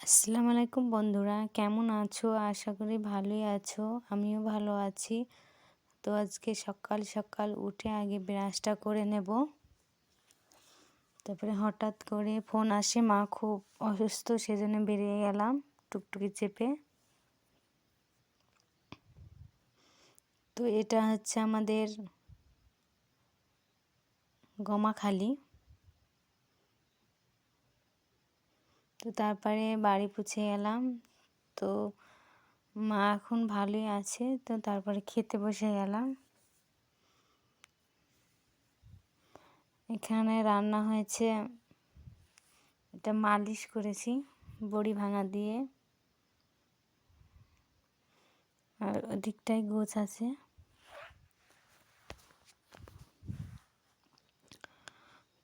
আসসালামু আলাইকুম বন্ধুরা, কেমন আছো? আশা করি ভালোই আছো, আমিও ভালো আছি। তো আজকে সকাল সকাল উঠে আগে ব্রাশটা করে নেব। তারপরে হঠাৎ করে ফোন আসে, মা খুব অসুস্থ সেজন্য বেরিয়ে গেলাম টুকটুকি চেপে। তো এটা হচ্ছে আমাদের গমাখালি। তো তারপরে বাড়ি পুছে গেলাম। তো মা এখন ভালোই আছে, তো তারপরে খেতে বসে গেলাম। এখানে রান্না হয়েছে, এটা মালিশ করেছি বড়ি ভাঙা দিয়ে। আর ওদিকটাই গোছ আছে।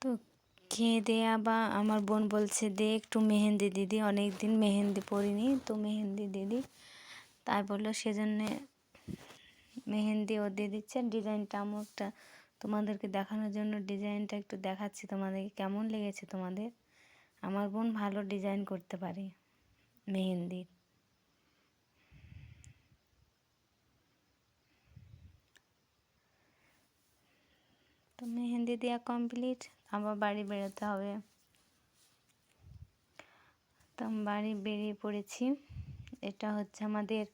তো খেয়ে দেয়া বা আমার বোন বলছে, দে একটু মেহেন্দি দিদি। অনেক দিন মেহেন্দি পরিনি তো মেহেন্দি দিদি। তাই বলল, সেজন্যে মেহেন্দি ও দিয়ে দিচ্ছে। ডিজাইনটা আমি একটা তোমাদেরকে দেখানোর জন্য ডিজাইনটা একটু দেখাচ্ছি তোমাদেরকে, কেমন লেগেছে তোমাদের? আমার বোন ভালো ডিজাইন করতে পারে মেহেন্দির। তো মেহেন্দি দেওয়া কমপ্লিট আবার বাড়ি বেরোতে হবে। তো বাড়ি বেরিয়ে পড়েছি। এটা হচ্ছে আমাদের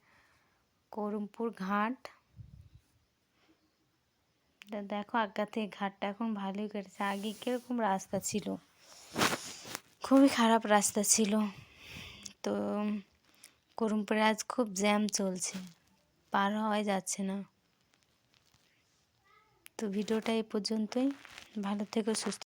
করমপুর ঘাট। দেখো আজ্ঞা থেকে ঘাটটা এখন ভালোই কেটেছে আগে কীরকম রাস্তা ছিল? খুবই খারাপ রাস্তা ছিল। তো করমপুরে আজ খুব জ্যাম চলছে। পার হওয়াই যাচ্ছে না। তো ভিডিওটা এ পর্যন্তই। ভালো থেকো সুস্থ